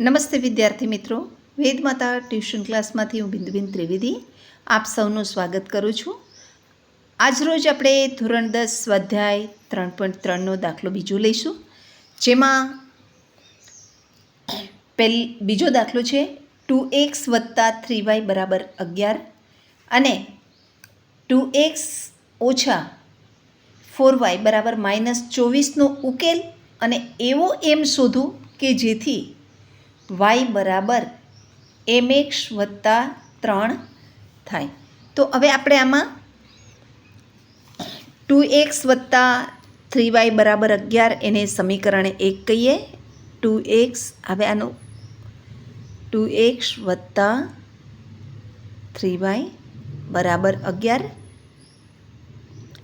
નમસ્તે વિદ્યાર્થી મિત્રો. વેદમાતા ટ્યુશન ક્લાસમાંથી હું બિંદુબિન ત્રિવેદી આપ સૌનું સ્વાગત કરું છું. આજરોજ આપણે ધોરણ દસ સ્વાધ્યાય ત્રણ પોઈન્ટ ત્રણનો દાખલો બીજો લઈશું. જેમાં પહેલ બીજો દાખલો છે ટુ એક્સ વત્તા થ્રી વાય બરાબર અગિયાર અને ટુ એક્સ ઓછા ફોર વાય બરાબર માઇનસ ચોવીસનો ઉકેલ અને એવો એમ શોધું કે જેથી વાય બરાબર એમ એક્સ વત્તા ત્રણ થાય. તો હવે આપણે આમાં ટુ એક્સ વત્તા થ્રી વાય બરાબર અગિયાર એને સમીકરણ એક કહીએ. ટુ એક્સ, હવે આનું ટુ એક્સ વત્તા થ્રી વાય બરાબર અગિયાર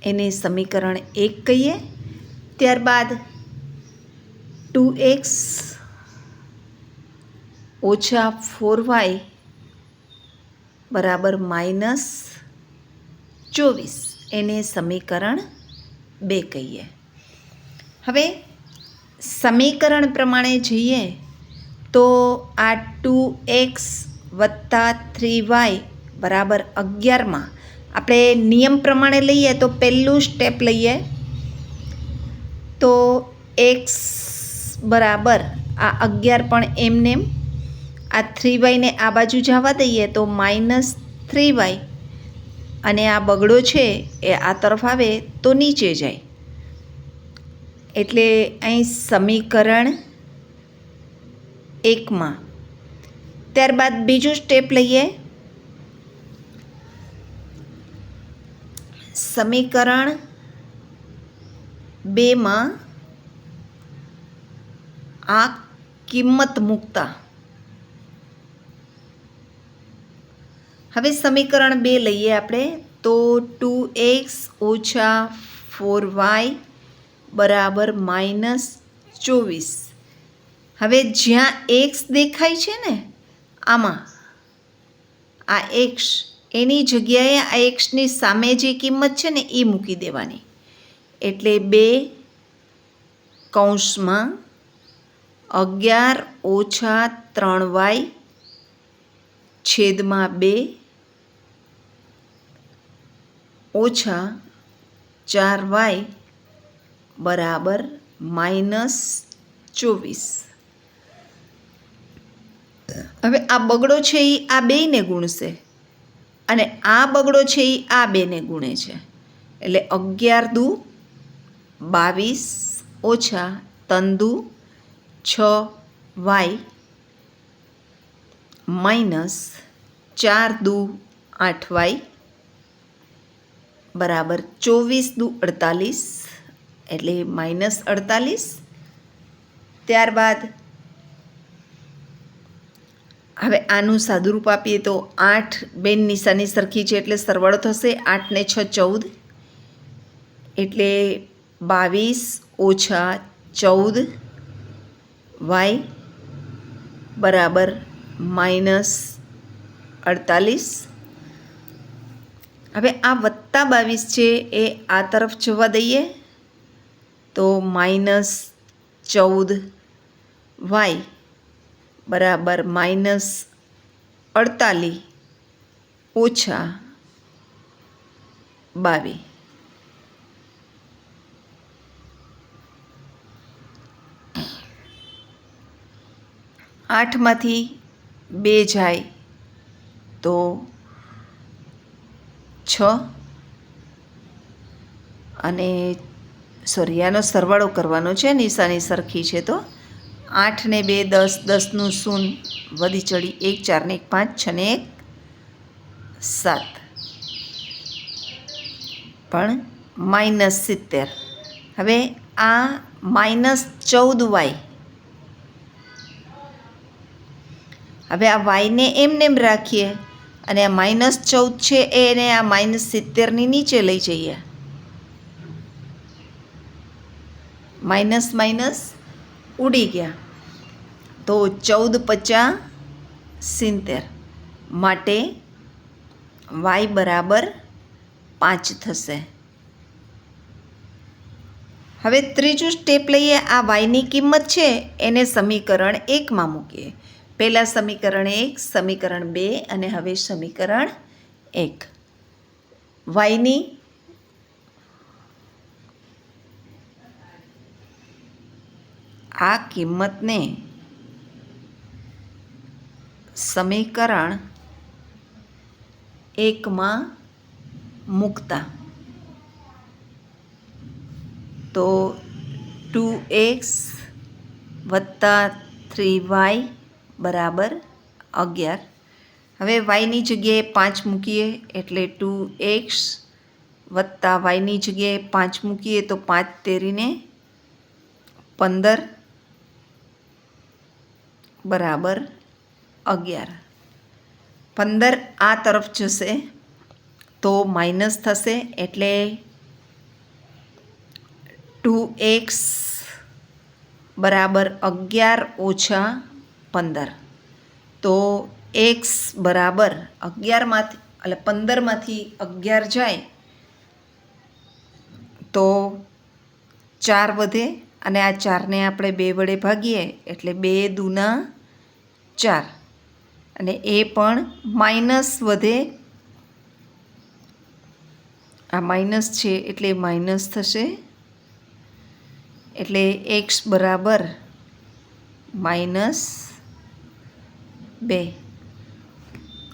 એને સમીકરણ એક કહીએ. ત્યારબાદ ટુ એક્સ ઓછા ફોર વાય બરાબર માઇનસ ચોવીસ. એને સમીકરણ બે કહીએ. હવે સમીકરણ પ્રમાણે જઈએ તો આ ટુ એક્સ વત્તા થ્રી વાય બરાબર અગિયારમાં આપણે નિયમ પ્રમાણે લઈએ તો પહેલું સ્ટેપ લઈએ. તો એક્સ બરાબર આ અગિયાર પણ એમનેમ આ થ્રી વાયને આ બાજુ જવા દઈએ તો માઇનસ થ્રી વાય અને આ બગડો છે એ આ તરફ આવે તો નીચે જાય. એટલે અહીં સમીકરણ એકમાં ત્યારબાદ બીજું સ્ટેપ લઈએ. સમીકરણ બેમાં આ કિંમત મૂકતા. હવે સમીકરણ બે લઈએ આપણે. તો ટુ એક્સ ઓછા ફોર વાય બરાબર માઇનસ ચોવીસ. હવે જ્યાં એક્સ દેખાય છે ને, આમાં, આ એક્સ, એની જગ્યાએ આ એક્સની સામે જે કિંમત છે ને એ મૂકી દેવાની. એટલે બે કૌંસમાં અગિયાર ઓછા ત્રણ વાય છેદમાં બે ઓછા ચાર વાય બરાબર માઇનસ ચોવીસ. હવે આ બગડો છે એ આ બેયને ગુણશે. અને આ બગડો છે એ આ બેને ગુણે છે. એટલે અગિયાર દુ બાવીસ ઓછા તંદુ છ વાય માઇનસ ચાર દુ આઠ વાય બરાબર ચોવીસ દુ અડતાલીસ, એટલે માઇનસ અડતાલીસ. ત્યારબાદ હવે આનું સાદુરૂપ આપીએ તો આઠ બેન નિશાની સરખી છે એટલે સરવાળો થશે આઠને છ ચૌદ. એટલે બાવીસ ઓછા ચૌદ વાય બરાબર માઇનસ અડતાલીસ. હવે આ વત્તા બાવીસ છે એ આ તરફ જવા દઈએ તો માઇનસ ચૌદ વાય બરાબર માઇનસ અડતાલીસ ઓછા બાવીસ આઠમાંથી બે જાય તો છ અને સોરી સરવાળો કરવાનો છે, નિશાની સરખી છે તો. આઠ ને બે, દસ દસનું શૂન વધી ચડી, એક, ચાર ને એક, પાંચ, છ ને એક, સાત. પણ માઇનસ સિત્તેર. હવે આ માઇનસ ચૌદ વાય. હવે આ વાયને એમને એમ રાખીએ. અને આ માઇનસ ચૌદ છે, એને આ માઇનસ સિત્તેરની નીચે લઈ જઈએ. માઇનસ માઇનસ ઉડી ગયા. તો ચૌદ પચાસ સિત્તેર માટે વાય બરાબર પાંચ થશે. હવે ત્રીજું સ્ટેપ લઈએ. આ વાયની કિંમત છે, એને સમીકરણ એકમાં મૂકીએ. પહેલાં સમીકરણ એક, સમીકરણ બે અને હવે સમીકરણ એક. વાયની આ કિંમતને સમીકરણ એકમાં મૂકતા. તો ટુ એક્સ વત્તા થ્રી વાય બરાબર અગિયાર. હવે વાયની જગ્યાએ પાંચ મૂકીએ એટલે ટુ એક્સ વત્તા વાયની જગ્યાએ પાંચ મૂકીએ તો પાંચ તેરીને પંદર. બરાબર અગિયાર. પંદર આ તરફ જશે તો માઇનસ થશે એટલે ટુ એક્સ બરાબર અગિયાર ઓછા પંદર. તો એક્સ બરાબર અગિયારમાંથી, એટલે પંદરમાંથી અગિયાર જાય તો ચાર વધે અને આ ચારને આપણે બે વડે ભાગીએ એટલે બે દૂના ચાર. અને એ પણ માઇનસ વધે. આ માઇનસ છે એટલે માઇનસ થશે. એટલે એક્સ બરાબર માઇનસ બે.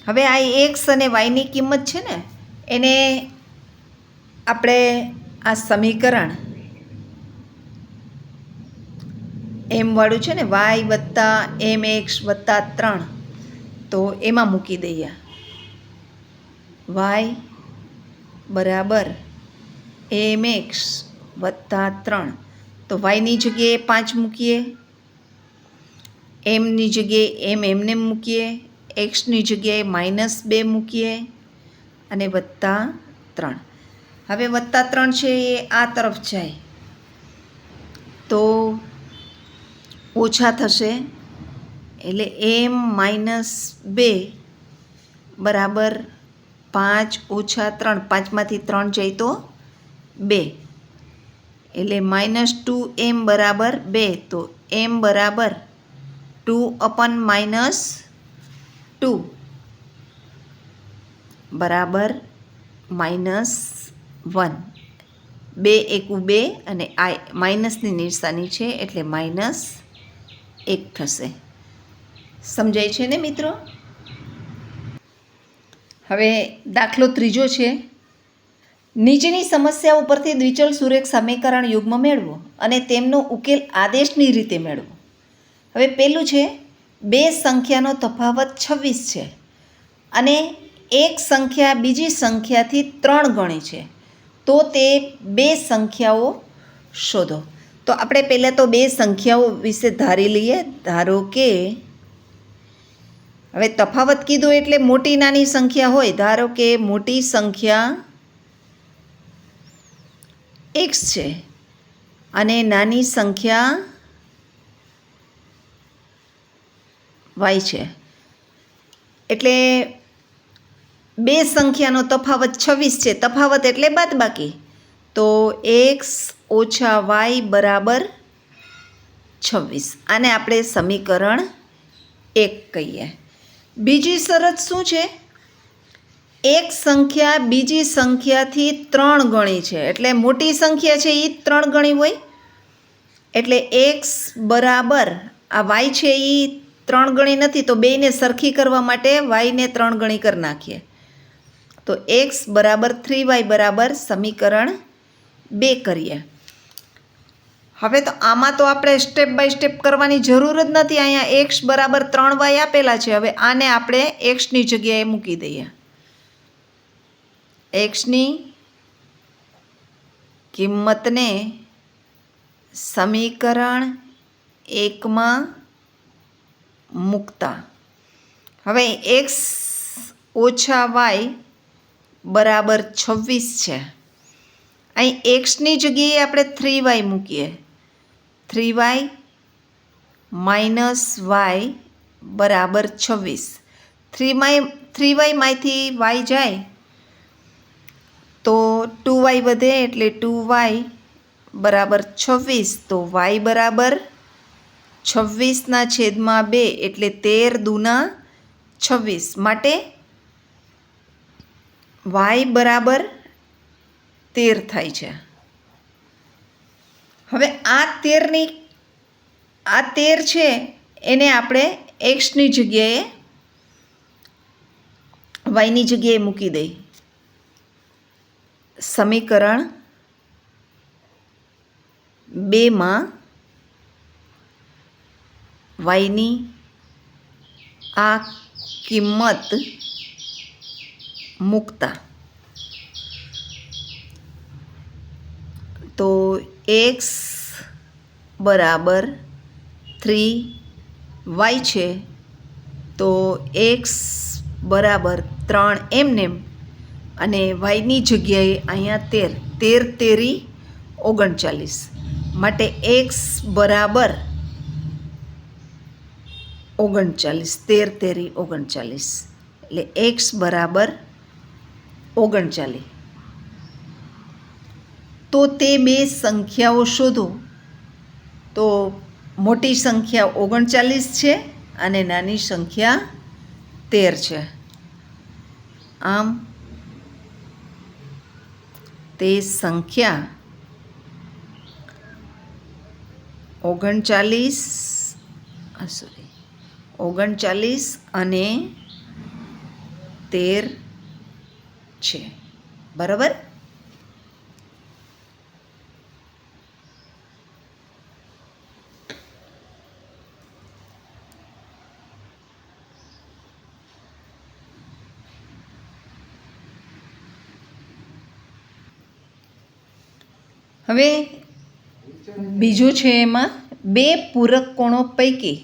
હવે આ એક્સ અને વાયની કિંમત છે ને, એને આપણે આ સમીકરણ એમ વાળું છે ને વાય વત્તા એમ એક્સ વત્તા ત્રણ. તો એમાં મૂકી દઈએ. વાય બરાબર એમ એક્સ વત્તા ત્રણ. તો વાયની જગ્યાએ પાંચ મૂકીએ. એમની જગ્યાએ એમ એમને મૂકીએ. એક્સની જગ્યાએ માઇનસ બે મૂકીએ. અને વત્તા ત્રણ. હવે વત્તા ત્રણ છે એ આ તરફ જાય. તો ઓછા થશે એટલે એમ માઇનસ બે બરાબર પાંચ ઓછા ત્રણ, પાંચમાંથી ત્રણ જાય તો બે. એટલે માઇનસ ટુ એમ બરાબર બે, તો એમ બરાબર ટુ અપન માઇનસ ટુ. બરાબર માઇનસ વન. બે એકુ બે અને આ માઇનસની નિશાની છે એટલે માઇનસ એક થશે. સમજાય છે ને મિત્રો? હવે દાખલો ત્રીજો છે. નીચેની સમસ્યા ઉપરથી દ્વિચલ સુરેખ સમીકરણ યુગ્મ મેળવો અને તેમનો ઉકેલ આદેશની રીતે મેળવો. હવે પહેલું છે, બે સંખ્યાનો તફાવત છવ્વીસ છે અને એક સંખ્યા બીજી સંખ્યાથી ત્રણ ગણી છે. તો તે બે સંખ્યાઓ શોધો. તો આપણે પહેલાં તો બે સંખ્યાઓ વિશે ધારી લઈએ. ધારો કે, હવે તફાવત કીધો એટલે મોટી નાની સંખ્યા હોય. ધારો કે મોટી સંખ્યા એક્સ છે અને નાની સંખ્યા વાય છે. એટલે બે સંખ્યાનો તફાવત છવ્વીસ છે. તફાવત એટલે બાદબાકી. તો એક્સ ઓછા વાય બરાબર છવ્વીસ. આને આપણે સમીકરણ એક કહીએ. બીજી શરત શું છે? એક સંખ્યા બીજી સંખ્યાથી ત્રણ ગણી છે. એટલે મોટી સંખ્યા છે એ ત્રણ ગણી હોય. એટલે એક્સ બરાબર, આ વાય છે એ ત્રણ ગણી નથી, તો બેને સરખી કરવા માટે વાયને ત્રણ ગણી કરી નાખીએ. તો એક્સ બરાબર થ્રી વાય બરાબર સમીકરણ બે કરીએ. હવે તો આમાં તો આપણે સ્ટેપ બાય સ્ટેપ કરવાની જરૂર જ નથી. અહીંયા એક્સ બરાબર ત્રણ વાય આપેલા છે. હવે આને આપણે એક્સની જગ્યાએ મૂકી દઈએ. એક્સની કિંમતને સમીકરણ એકમાં મૂકતા. હવે એક્સ ઓછા વાય બરાબર છવ્વીસ છે. અહીં એક્સની જગ્યાએ આપણે થ્રી વાય મૂકીએ. થ્રી વાય માઇનસ વાય બરાબર છવ્વીસ. થ્રી માય, થ્રી વાયમાંથી વાય જાય તો ટુ વાય વધે એટલે ટુ વાય બરાબર છવ્વીસ. તો વાય બરાબર છવ્વીસના છેદમાં બે એટલે તેર દૂના છવ્વીસ. માટે વાય બરાબર તેર થાય છે. હવે આ તેરની, આ તેર છે, એને આપણે એક્સની જગ્યાએ વાયની જગ્યાએ મૂકી દઈ સમીકરણ બેમાં વાયની આ કિંમત મૂકતા. તો એક્સ બરાબર થ્રી વાય છે. તો એક્સ બરાબર ત્રણ એમનેમ અને વાયની જગ્યાએ અહીંયા તેર તેર તેરી ઓગણચાલીસ. માટે એક્સ બરાબર ઓગણચાલીસ, તેર તેરી ઓગણચાલીસ. એટલે એક્સ બરાબર ઓગણચાલીસ. તો તે બે સંખ્યાઓ શોધો. તો મોટી સંખ્યા ઓગણચાલીસ છે અને નાની સંખ્યા તેર છે. આમ તે સંખ્યા ઓગણચાલીસ સોરી ઓગણચાલીસ અને તેર છે. બરાબર? હવે બીજું છે એમાં બે પૂરક કોણો પૈકી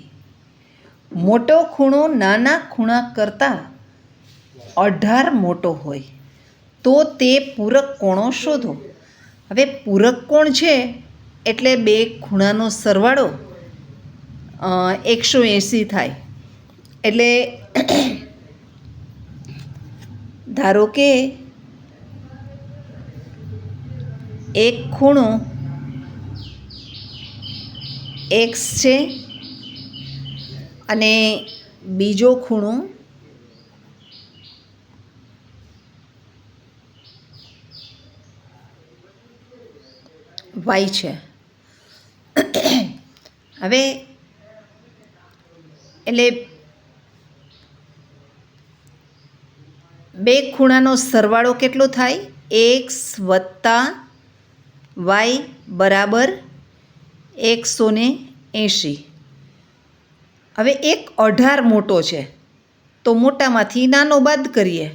મોટો ખૂણો નાના ખૂણા કરતાં અઢાર મોટો હોય, તો તે પૂરક કોણો શોધો. હવે પૂરક કોણ છે? એટલે બે ખૂણાનો સરવાળો એકસો એંસી થાય. એટલે ધારો કે એક ખૂણો એક્સ છે અને બીજો ખૂણો વાય છે. હવે એટલે બે ખૂણાનો સરવાળો કેટલો થાય? એક્સ વત્તા વાય બરાબર એકસો ને એંશી. હવે એક અઢાર મોટો છે, તો મોટામાંથી નાનો બાદ કરીએ.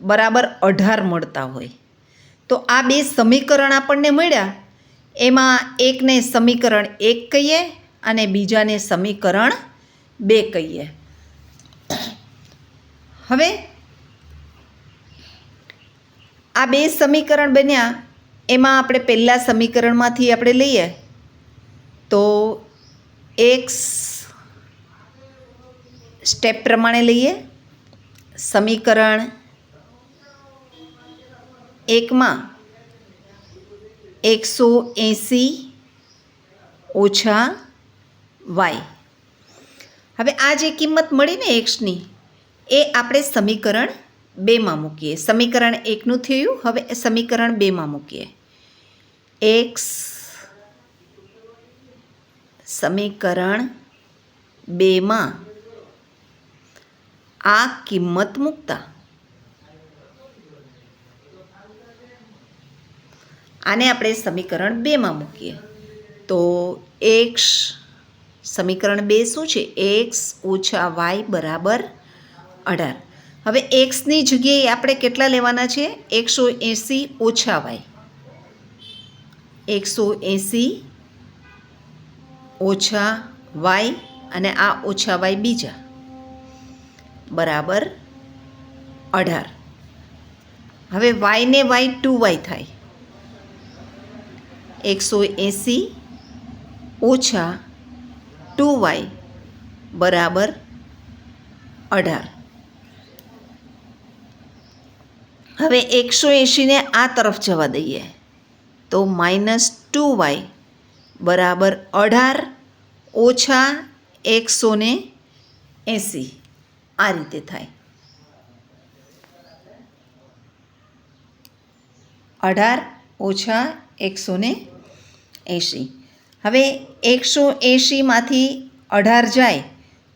બરાબર અઢાર મળતા હોય. તો આ બે સમીકરણ આપણને મળ્યા. એમાં એકને સમીકરણ એક કહીએ અને બીજાને સમીકરણ બે કહીએ. હવે આ બે સમીકરણ બન્યા. એમાં આપણે પહેલાં સમીકરણમાંથી આપણે લઈએ, તો એક્સ સ્ટેપ પ્રમાણે લઈએ. સમીકરણ એકમાં એકસો એંસી ઓછા વાય હવે આ જે કિંમત મળી ને એક્સની એ આપણે સમીકરણ બેમાં મૂકીએ. સમીકરણ એકનું થયું, હવે સમીકરણ બેમાં મૂકીએ. એક્સ સમીકરણ બેમાં આ કિંમત મૂકતા. આને આપણે સમીકરણ બેમાં મૂકીએ. તો એક્સ સમીકરણ બે શું છે? એક્સ ઓછા વાય બરાબર અઢાર. હવે એક્સની જગ્યાએ આપણે કેટલા લેવાના છે? એકસો એંસી ઓછા વાય એકસો એંસી ઓછા વાય અને આ ઓછા વાય બીજા. બરાબર અઢાર. હવે વાયને વાય ટુ વાય થાય. એકસો એંસી ઓછા ટુ વાય બરાબર અઢાર. હવે એકસો એંશીને આ તરફ જવા દઈએ. તો માઇનસ ટુ વાય બરાબર અઢાર ઓછા એકસો ને એંસી આ રીતે થાય. અઢાર ઓછા એકસો ને એંશી. હવે એકસો એંશીમાંથી અઢાર જાય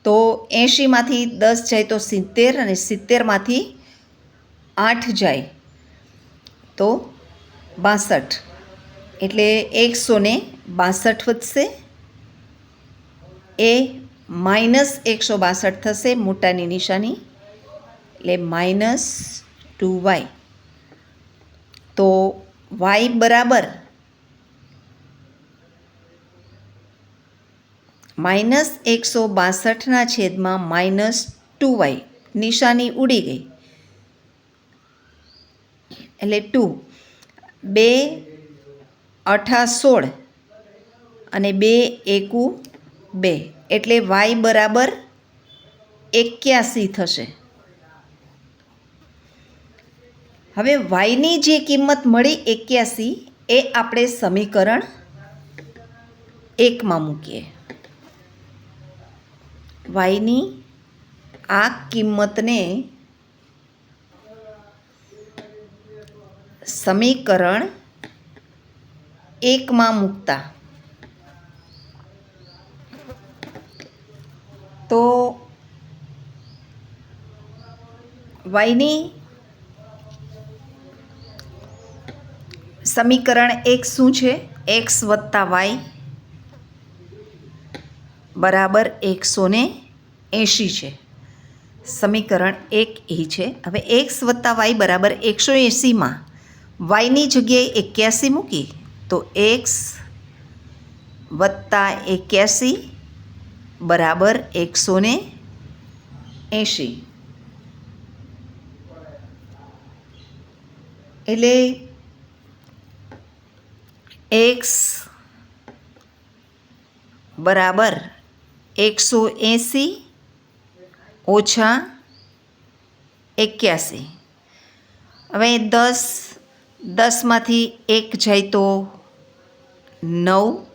તો એંશીમાંથી દસ જાય તો સિત્તેર અને સિત્તેરમાંથી આઠ જાય તો બાસઠ. એટલે એકસો ને બાસઠ વધશે. એ માઇનસ એકસો બાસઠ થશે મોટાની નિશાની. એટલે માઇનસ ટુ વાય. તો વાય બરાબર માઇનસ એકસો બાસઠના છેદમાં માઇનસ ટુ વાય. નિશાની ઉડી ગઈ. એટલે ટુ. બે, અઠા સોળ અને બે એકુ બે. એટલે વાય બરાબર એક્યાસી થશે. હવે વાયની જે કિંમત મળી એક્યાસી એ આપણે સમીકરણ એકમાં મૂકીએ. વાયની આ કિંમતને સમીકરણ એકમાં મૂકતા. તો વાયની સમીકરણ એક શું છે? એક્સ વત્તા વાય બરાબર એકસો ને એંશી છે. સમીકરણ એક એ છે. હવે એક્સ વત્તા વાય બરાબર એકસો એંશીમાં વાયની જગ્યાએ એક્યાસી મૂકી તો એક્સ વત્તા એક્યાસી બરાબર એકસો ને એંશી એટલે એક્સ બરાબર એકસો એંસી ઓછા એક્યાસી હવે દસ દસમાંથી એક જાય તો નવ.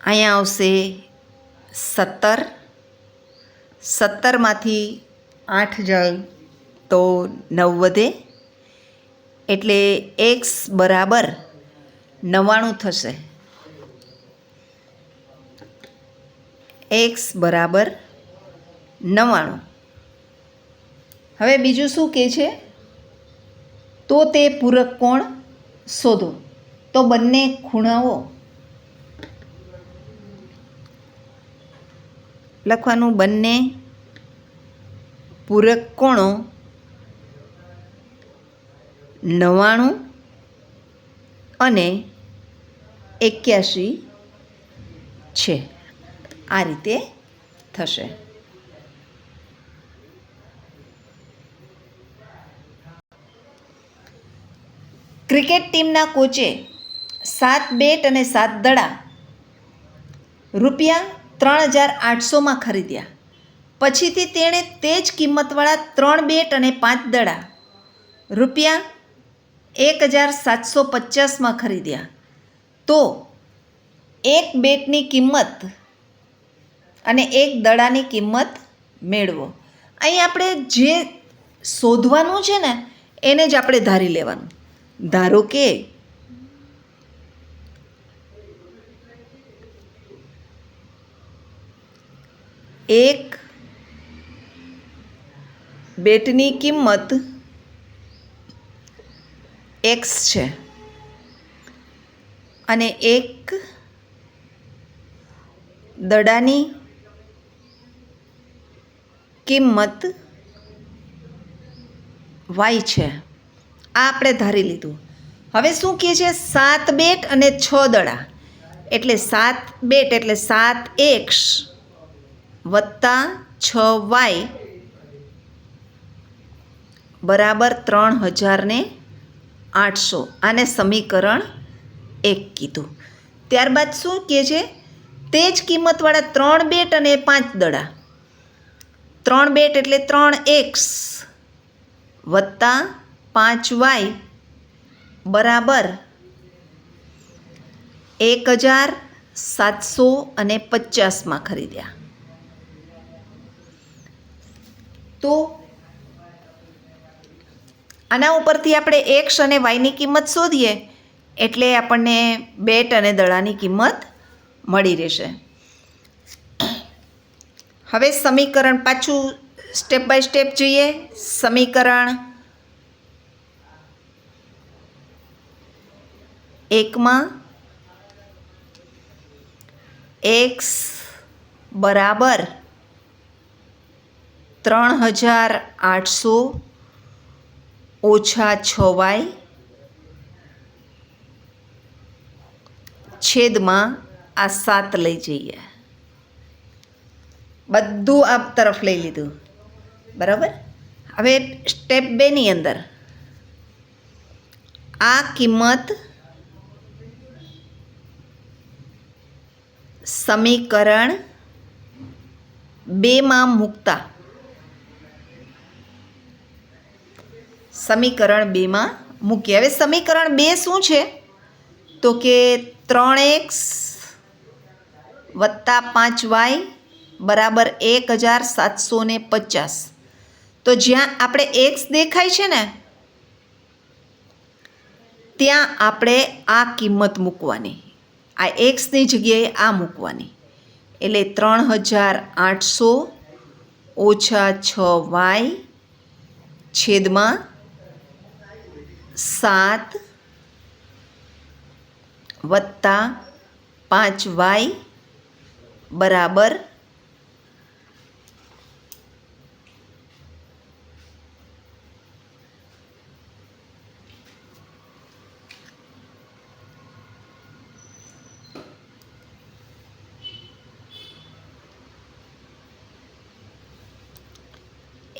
અહીંયા આવશે સત્તર. સત્તરમાંથી આઠ જાય તો નવ વધે. એટલે એક્સ બરાબર નવ્વાણું થશે. એક્સ બરાબર નવ્વાણું. હવે બીજું શું કહે છે? તો તે પૂરક કોણ? શોધો. તો બંને ખૂણાઓ. લખવાનું બંને પૂરક કોણો. નવ્વાણું અને એક્યાસી છે. આ રીતે થશે. ક્રિકેટ ટીમના કોચે સાત બેટ અને સાત દડા રૂપિયા ત્રણ હજાર આઠસોમાં ખરીદ્યા. પછીથી તેણે તે જ કિંમતવાળા ત્રણ બેટ અને પાંચ દડા રૂપિયા એક હજાર સાતસો પચાસમાં ખરીદ્યા. તો એક બેટની કિંમત અને એક દડાની કિંમત મેળવો. અહીં આપણે જે શોધવાનું છે ને, એને જ આપણે ધારી લેવાનું. ધારો કે એક બેટની કિંમત એક્સ છે અને એક દડાની કિંમત વાય છે. આ આપણે ધારી લીધું. હવે શું કહે છે? સાત બેટ અને છ દડા. એટલે સાત બેટ એટલે સાત એક્સ વત્તા છ વાય બરાબર ત્રણ હજાર ને આઠસો. આને સમીકરણ એક કીધું. ત્યારબાદ શું કહે છે? તે જ કિંમતવાળા ત્રણ બેટ અને પાંચ દડા. ત્રણ બેટ એટલે ત્રણ એક્સ વત્તા પાંચ વાય બરાબર એક હજાર સાતસો અને પચાસમાં ખરીદ્યા. તો આના ઉપરથી આપણે એક્સ અને વાયની કિંમત શોધીએ એટલે આપણને બેટ અને દડાની કિંમત મળી રહેશે. હવે સમીકરણ પાછું સ્ટેપ બાય સ્ટેપ જોઈએ. સમીકરણ એકમાં એક્સ બરાબર ત્રણ હજાર આઠસો ઓછા છ વાય છેદમાં આ સાત લઈ જઈએ. બધું આ તરફ લઈ લીધું. બરાબર? હવે સ્ટેપ બેની અંદર. આ કિંમત સમીકરણ બેમાં મૂકતા. સમીકરણ બેમાં મૂકીએ. હવે સમીકરણ બે શું છે? તો કે ત્રણ એક્સ વત્તા પાંચ વાય બરાબર એક હજાર સાતસો ને પચાસ. તો જ્યાં આપણે એક્સ દેખાય છે ને, ત્યાં આપણે આ કિંમત મૂકવાની. આ એક્સની જગ્યાએ આ મૂકવાની. એટલે ત્રણ હજાર આઠસો ઓછા છ વાય છેદમાં સાત વત્તા પાંચ વાય બરાબર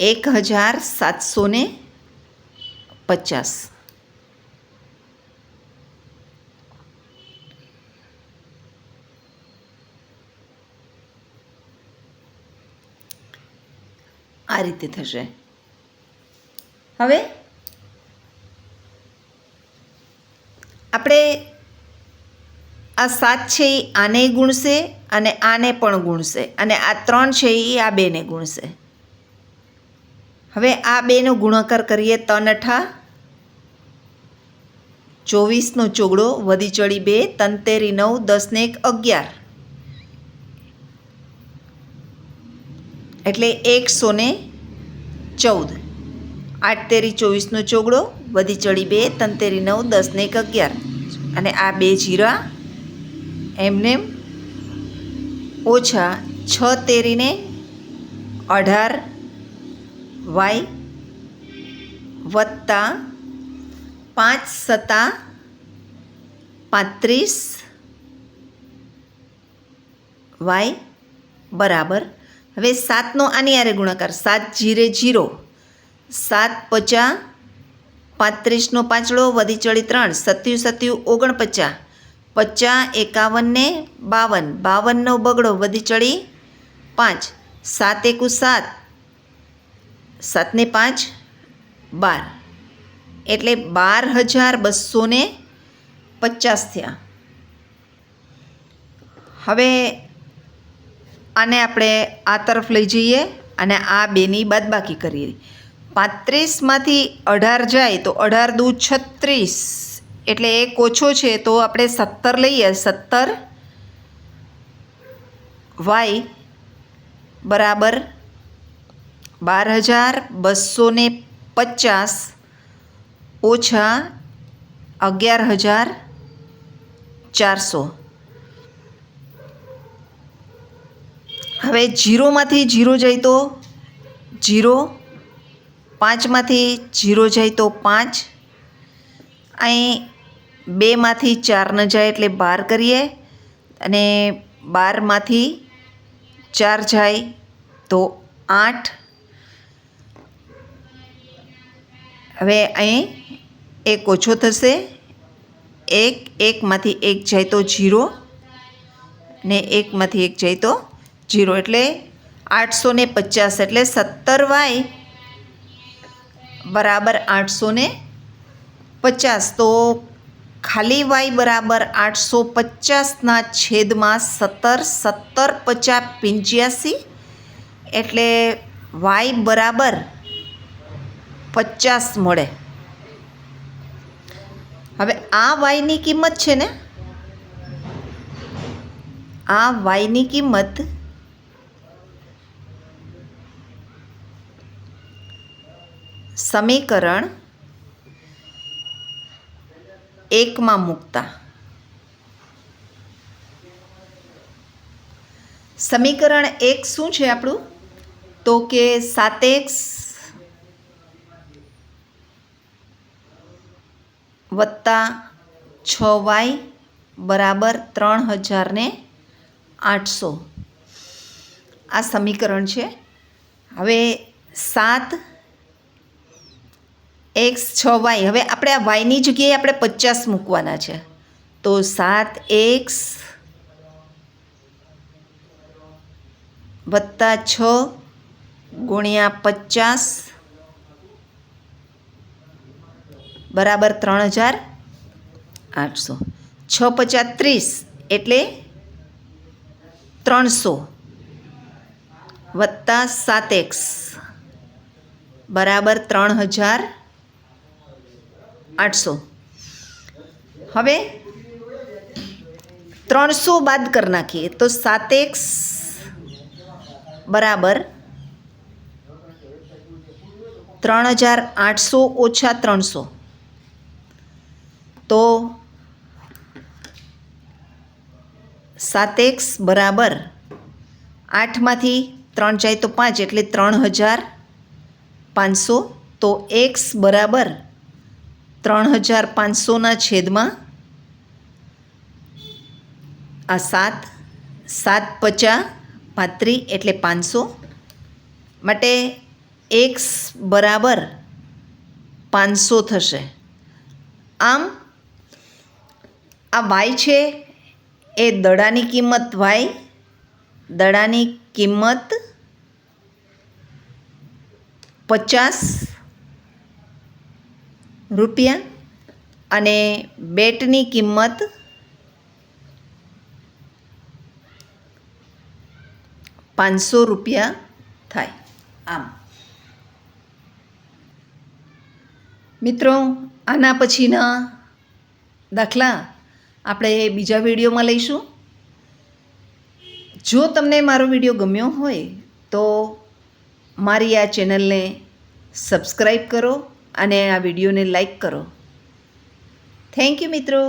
એક હજાર સાતસો ને પચાસ. આ રીતે થશે. હવે આપણે આ સાત છે એ આને ગુણશે અને આને પણ ગુણશે. અને આ ત્રણ છે એ આ બેને ગુણશે. હવે આ બેનો ગુણાકાર કરીએ તન અઠા. ચોવીસનો ચોગડો વધી ચડી બે, તંતેરી નવ દસ ને એક અગિયાર. એટલે એકસો ને ચૌદ. આઠ તેરી ચોવીસનો ચોગડો વધી ચડી બે, તંતેરી નવ દસ ને એક અગિયાર. અને આ બે જીરા એમને ઓછા છ તેરીને અઢાર વાય વત્તા પાંચ સત્તા પાંત્રીસ વાય બરાબર. હવે સાતનો આની આરે ગુણાકાર. સાત જીરે જીરો. સાત પચા પાંત્રીસનો પાંચડો, વધી ચડી ત્રણ. સત્યુ સત્યુ ઓગણપચાસ. પચા એકાવન ને બાવન. બાવનનો બગડો વધી ચડી પાંચ. સાત એકુ સાત. સાતને પાંચ, બાર. એટલે બાર હજાર બસો ને પચાસ થયા. હવે આને આપણે આ તરફ લઈ જઈએ અને આ બેની બાદબાકી કરીએ. પાંત્રીસમાંથી અઢાર જાય તો અઢાર દુ છત્રીસ. એટલે એક ઓછો છે તો આપણે સત્તર લઈએ. સત્તર વાય બરાબર બાર હજાર બસો ને પચાસ ઓછા અગિયાર હજાર ચારસો. હવે જીરોમાંથી જીરો જાય તો જીરો, પાંચમાંથી જીરો જાય તો પાંચ. અહીં બેમાંથી ચાર ન જાય એટલે બાર કરીએ અને બારમાંથી ચાર જાય તો આઠ. હવે અહીં એક ઓછો થશે. એક, એકમાંથી એક જાય તો જીરો ને એકમાંથી એક જાય તો જીરો. એટલે આઠસો ને પચાસ એટલે સત્તર વાય બરાબર આઠસો ને પચાસ. તો ખાલી વાય બરાબર આઠસો પચાસના છેદમાં સત્તર સત્તર પચાસ પંચ્યાસી. એટલે વાય બરાબર પચાસ મળે. હવે આ વાયની કિંમત છે ને? આ વાયની કિંમત સમીકરણ એકમાં મૂકતા. સમીકરણ એક શું છે આપણું? તો કે સાત એક્સ વત્તા છ વાય બરાબર ત્રણ હજારને આઠસો. આ સમીકરણ છે. હવે સાત એક્સ છ વાય હવે આપણે આ વાયની જગ્યાએ આપણે પચાસ મૂકવાના છે. તો સાત એક્સ વત્તા છ ગુણ્યા પચાસ બરાબર ત્રણ હજાર આઠસો. છ પચાસ ત્રીસ એટલે ત્રણસો. વત્તા સાત એક્સ. બરાબર ત્રણ હજાર આઠસો. હવે ત્રણસો બાદ કરી નાખીએ તો સાત એક્સ બરાબર ત્રણ હજાર આઠસો ઓછા ત્રણસો. તો સાત એક્સ બરાબર આઠમાંથી ત્રણ જાય તો પાંચ, એટલે ત્રણ હજાર પાંચસો. તો એક્સ બરાબર ત્રણ હજાર પાંચસોના છેદમાં આ સાત સાત પચા પાંત્રી, એટલે પાંચસો. માટે એક્સ બરાબર પાંચસો થશે. આમ આ વાય છે, એ દડાની કિંમત વાય દડાની કિંમત પચાસ રૂપિયા અને બેટની કિંમત પાંચસો રૂપિયા થાય. આમ. મિત્રો, આના પછીના દાખલા આપણે બીજા વિડીયોમાં લઈશું. જો તમને મારો વીડિયો ગમ્યો હોય તો મારી આ ચેનલને સબસ્ક્રાઈબ કરો અને આ વિડીયોને લાઈક કરો. થેન્ક યુ મિત્રો.